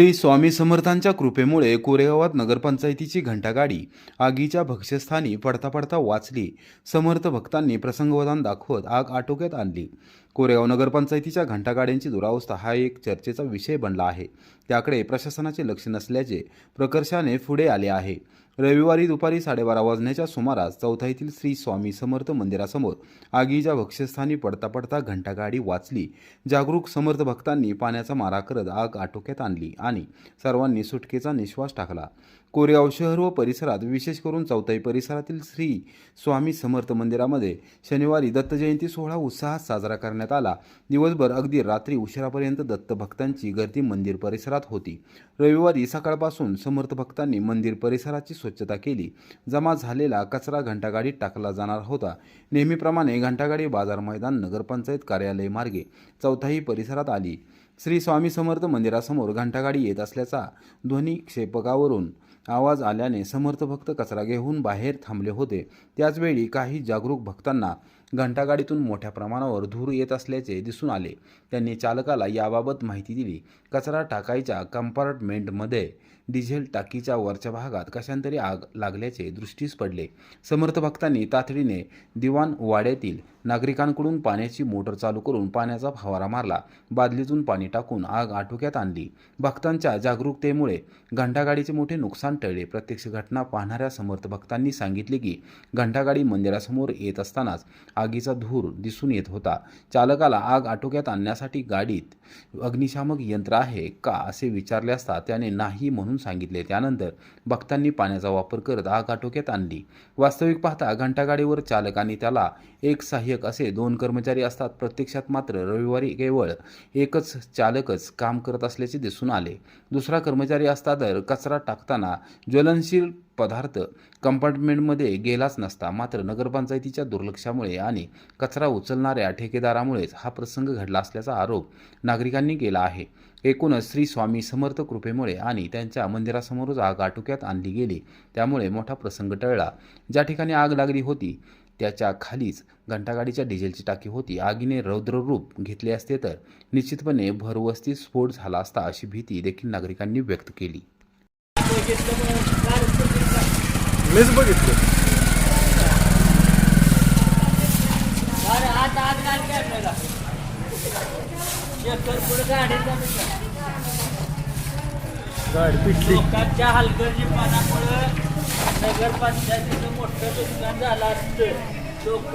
श्री स्वामी समर्थांच्या कृपेमुळे कोरेगावात नगरपंचायतीची घंटागाडी आगीच्या भक्ष्यस्थानी पडता पडता वाचली. समर्थ भक्तांनी प्रसंगवधान दाखवत आग आटोक्यात आणली. कोरेगाव नगरपंचायतीच्या घंटागाड्यांची दुरावस्था हा एक चर्चेचा विषय बनला आहे. त्याकडे प्रशासनाचे लक्ष नसल्याचे प्रकर्षाने पुढे आले आहे. रविवारी दुपारी साडेबारा वाजण्याच्या सुमारास चौथाईतील श्री स्वामी समर्थ मंदिरासमोर आगीच्या भक्ष्यस्थानी पडता पडता घंटागाडी वाचली. जागरूक समर्थ भक्तांनी पाण्याचा मारा करत आग आटोक्यात आणली आणि सर्वांनी सुटकेचा निश्वास टाकला. कोरेगाव शहर व परिसरात विशेष करून चौथाई परिसरातील श्री स्वामी समर्थ मंदिरामध्ये शनिवारी दत्तजयंती सोहळा उत्साहात साजरा करण्यात आला. दिवसभर अगदी रात्री उशिरापर्यंत दत्तभक्तांची गर्दी मंदिर परिसरात होती. रविवारी सकाळपासून समर्थ भक्तांनी मंदिर परिसराची स्वच्छता केली. जमा झालेला कचरा घंटागाडीत टाकला जाणार होता. नेहमीप्रमाणे घंटागाडी बाजार मैदान नगरपंचायत कार्यालय मार्गे चौथाही परिसरात आली. श्री स्वामी समर्थ मंदिरासमोर घंटागाडी येत असल्याचा ध्वनी क्षेपकावरून आवाज आल्याने समर्थ भक्त कचरा घेऊन बाहेर थांबले होते. त्याचवेळी काही जागरूक भक्तांना घंटागाडीतून मोठ्या प्रमाणावर धूर येत असल्याचे दिसून आले. त्यांनी चालकाला याबाबत माहिती दिली. कचरा टाकायच्या कंपार्टमेंटमध्ये डिझेल टाकीच्या वरच्या भागात कशांतरी आग लागल्याचे दृष्टीस पडले. समर्थ भक्तांनी तातडीने दिवाण वाड्यातील नागरिकांकडून पाण्याची मोटर चालू करून पाण्याचा फवारा मारला. बादलीतून पाणी टाकून आग आटोक्यात आणली. भक्तांच्या जागरूकतेमुळे घंटागाडीचे मोठे नुकसान टळले. प्रत्यक्ष घटना पाहणाऱ्या समर्थ भक्तांनी सांगितले की घंटागाडी मंदिरासमोर येत असतानाच आगीचा धूर दिसून येत होता. चालकाला आग आटोक्यात आणण्यासाठी गाडीत अग्निशामक यंत्र आहे का असे विचारले असता त्याने नाही म्हणून सांगितले. त्यानंतर भक्तांनी पाण्याचा वापर करत आग आटोक्यात आणली. वास्तविक पाहता घंटागाडीवर चालक आणि त्याला एक सहाय्यक असे दोन कर्मचारी असतात. प्रत्यक्षात मात्र रविवारी केवळ एकच चालकच काम करत असल्याचे दिसून आले. दुसरा कर्मचारी असता तर कचरा टाकताना ज्वलनशील पदार्थ कंपार्टमेंटमध्ये गेलाच नसता. मात्र नगरपंचायतीच्या दुर्लक्षामुळे आणि कचरा उचलणाऱ्या ठेकेदारामुळेच हा प्रसंग घडला असल्याचा आरोप नागरिकांनी केला आहे. एकूणच श्री स्वामी समर्थ कृपेमुळे आणि त्यांच्या मंदिरासमोरच आग आटोक्यात आणली गेली. त्यामुळे मोठा प्रसंग टळला. ज्या ठिकाणी आग लागली होती त्याच्या खालीच घंटागाडीच्या डिझेलची टाकी होती. आगीने रौद्ररूप घेतले असते तर निश्चितपणे भरवस्ती स्फोट झाला असता अशी भीती देखील नागरिकांनी व्यक्त केली. मीच बघितलं गाडी पिटली लोकांच्या हलगर्जीपणामुळं नगरपंचायतीचं मोठं नुकसान झालं असतं लोक